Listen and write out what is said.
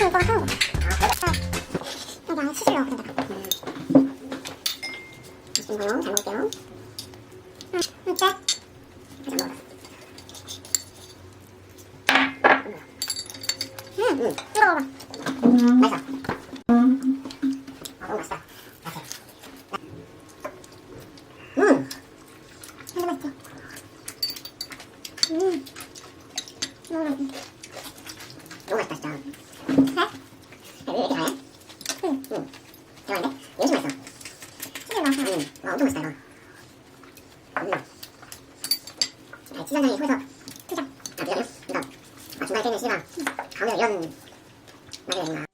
이거 하고. 넣어야 된다. 맛있는 거요. 잘 먹을게요. 응, 이제 잘 먹어. 음, 음, 이거 먹어봐. 맛있어. 아, 너무 맛있다. 맛있어. 음, 진짜 맛있어. 음, 너무 맛있어. 너무 맛있다, 진짜. 네? 왜 이렇게 가해? 응, 응. 대박인데? 맛있다, 이거. 음. 아, 투정. 아, 투정이요? 아, 중간에 깨는 씨랑 가운데 이런 맛이 되는구나.